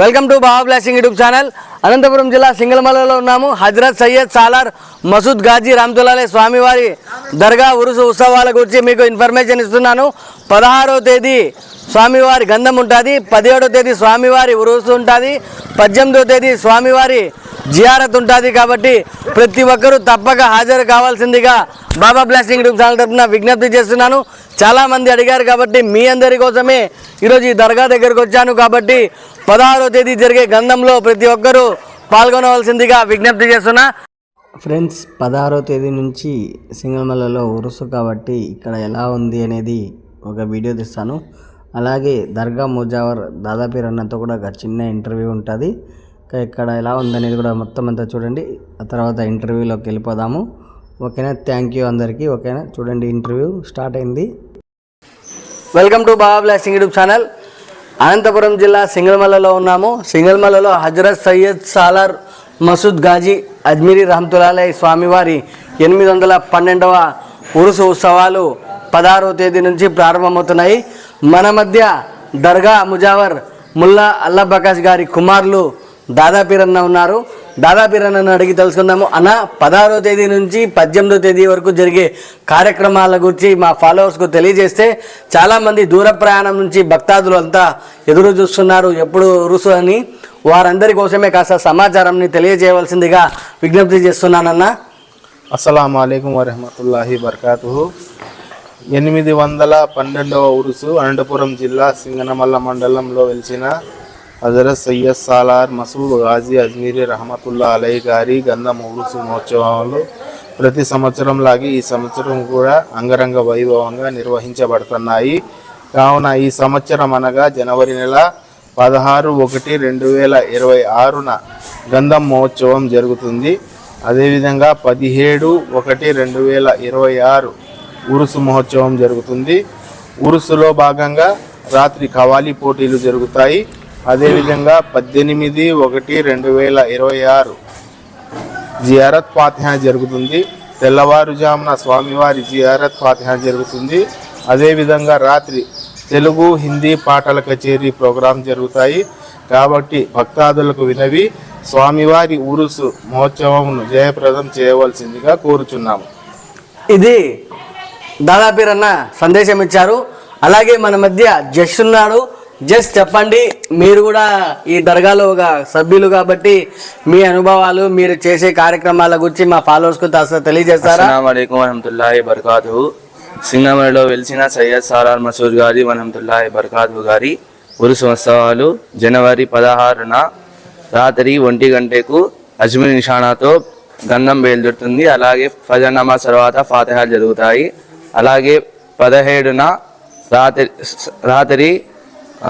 Welcome to Baba Blessing YouTube channel. Anantapur జిల్లా సింగల్మలలో ఉన్నాము. హజరత్ సయ్యద్ సాలార్ మసూద్ గాజీ రామ్తులాలే స్వామివారి దర్గా ఉరుసు ఉత్సవాల గురించి మీకు ఇన్ఫర్మేషన్ ఇస్తున్నాను. పదహారో తేదీ స్వామివారి గంధం ఉంటుంది పదిహేడో తేదీ స్వామివారి ఉరుసు ఉంటుంది పద్దెనిమిదో తేదీ స్వామివారి జియారత్ ఉంటుంది కాబట్టి ప్రతి ఒక్కరూ తప్పక హాజరు కావాల్సిందిగా బాబా బ్లాస్టింగ్ యూట్యూబ్ ఛానల్ తరఫున విజ్ఞప్తి చేస్తున్నాను. చాలా మంది అడిగారు కాబట్టి మీ అందరి కోసమే ఈరోజు ఈ దర్గా దగ్గరకు వచ్చాను కాబట్టి పదహారో తేదీ జరిగే గంధంలో ప్రతి ఒక్కరూ పాల్గొనవలసిందిగా విజ్ఞప్తి చేస్తున్నా. ఫ్రెండ్స్ పదహారో తేదీ నుంచి సింగమలలో ఉరుసు కాబట్టి ఇక్కడ ఎలా ఉంది అనేది ఒక వీడియో తీస్తాను. అలాగే దర్గా ముజావర్ దాదాపీర్ అన్నతో కూడా ఒక చిన్న ఇంటర్వ్యూ ఉంటుంది. ఇక్కడ ఎలా ఉందనేది కూడా మొత్తం అంతా చూడండి. ఆ తర్వాత ఇంటర్వ్యూలోకి వెళ్ళిపోదాము. ఓకేనా? థ్యాంక్ యూ అందరికీ. ఓకేనా? చూడండి ఇంటర్వ్యూ స్టార్ట్ అయింది. Welcome to Baba Blasting YouTube channel. Anantapur జిల్లా సింగల్మలలో ఉన్నాము. సింగల్మలలో హజరత్ సయ్యద్ సాలార్ మసూద్ గాజీ అజ్మీరి రహమతుల్లాలై స్వామివారి ఎనిమిది వందల పన్నెండవ ఉరుసు ఉత్సవాలు పదహారవ తేదీ నుంచి ప్రారంభమవుతున్నాయి. మన మధ్య దర్గా ముజావర్ ముల్లా అల్లా బకాష్ గారి కుమారులు దాదాపీరన్న ఉన్నారు. దాదాపీరన్నను అడిగి తెలుసుకుందాము. అన్న పదహారో తేదీ నుంచి పద్దెనిమిదో తేదీ వరకు జరిగే కార్యక్రమాల గురించి మా ఫాలోవర్స్కు తెలియజేస్తే చాలామంది దూర ప్రయాణం నుంచి భక్తాదులు అంతా ఎదురు చూస్తున్నారు. ఎప్పుడు రుసు అని వారందరి కోసమే కాస్త సమాచారంని తెలియజేయవలసిందిగా విజ్ఞప్తి చేస్తున్నానన్నా అస్సలం అయికం వరహమతుల్లాహి బర్కాతు ఎనిమిది వందల పన్నెండవ ఉరుసు అనంతపురం జిల్లా సింగనమల్ల మండలంలో వెలిసిన హజరత్ సయ్యద్ సాలార్ మసూద్ గాజీ అజ్మీరి రహమతుల్లా అలై గారి గంధం ఉరుసు మహోత్సవాలు ప్రతి సంవత్సరం లాగే ఈ సంవత్సరం కూడా అంగరంగ వైభవంగా నిర్వహించబడుతున్నాయి. కావున ఈ సంవత్సరం అనగా జనవరి నెల పదహారు ఒకటి రెండు వేల ఇరవై ఆరున గంధం మహోత్సవం జరుగుతుంది. అదేవిధంగా పదిహేడు ఒకటి రెండు వేల ఇరవై ఆరు ఉరుసు మహోత్సవం జరుగుతుంది. ఉరుసులో భాగంగా రాత్రి కవాలీ పోటీలు జరుగుతాయి. అదేవిధంగా పద్దెనిమిది ఒకటి రెండు వేల ఇరవై ఆరు జియారత్ ఫాతిహా జరుగుతుంది. తెల్లవారుజామున స్వామివారి జియారత్ ఫాతిహా జరుగుతుంది. అదేవిధంగా రాత్రి తెలుగు హిందీ పాటల కచేరీ ప్రోగ్రాం జరుగుతాయి. కాబట్టి భక్తాదులకు వినవి. స్వామివారి ఉరుసు మహోత్సవమును జయప్రదం చేయవలసిందిగా కోరుచున్నాము. ఇది దాదాపీరన్న సందేశం ఇచ్చారు అలాగే మన మధ్య జష్ ఉన్నాడు. జస్ట్ చెప్పండి మీరు కూడా ఈ దర్గాలో ఒక సభ్యులు కాబట్టి మీ అనుభవాలు మీరు చేసే కార్యక్రమాల గురించి మా ఫాలోవర్స్కు కు తెలియజేస్తారా? అస్సలం బర్కాతు సింగమలో వెలిసిన సయ్యద్ సాలార్ మసూద్ గారి వరహమతుల్లాహి బర్కాతు గారి ఉరుసు ఉత్సవాలు జనవరి పదహారున రాత్రి ఒంటి గంటకు అజ్మీర్ నిషానాతో గంధం బయలుదేరుతుంది అలాగే ఫజర్ నమాజ్ తర్వాత ఫాతిహాలు జరుగుతాయి. అలాగే పదిహేడున రాత్రి రాత్రి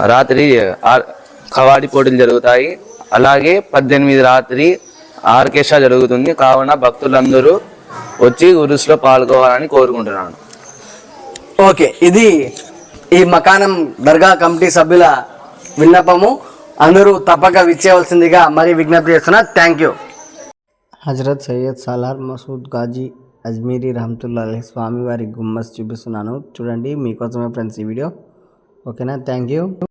రాత్రి ఆర్- కవాడి పోటీలు జరుగుతాయి. అలాగే పద్దెనిమిది రాత్రి ఆర్కెస్ట్రా జరుగుతుంది. కావున భక్తులందరూ వచ్చి ఉరుసులో పాల్గొవాలని కోరుకుంటున్నాను. ఓకే ఇది ఈ మకానం దర్గా కమిటీ సభ్యుల విన్నపము. అందరూ తప్పక విచ్చేయవలసిందిగా మరి విజ్ఞప్తి చేస్తున్నా. థ్యాంక్ యూ హజరత్ సయ్యద్ సాలార్ మసూద్ గాజీ అజ్మీరీ రహమతుల్లా స్వామివారి గుమ్మస్ చూపిస్తున్నాను. చూడండి మీకోసమే ఫ్రెండ్స్ ఈ వీడియో. ఓకేనా? Thank you.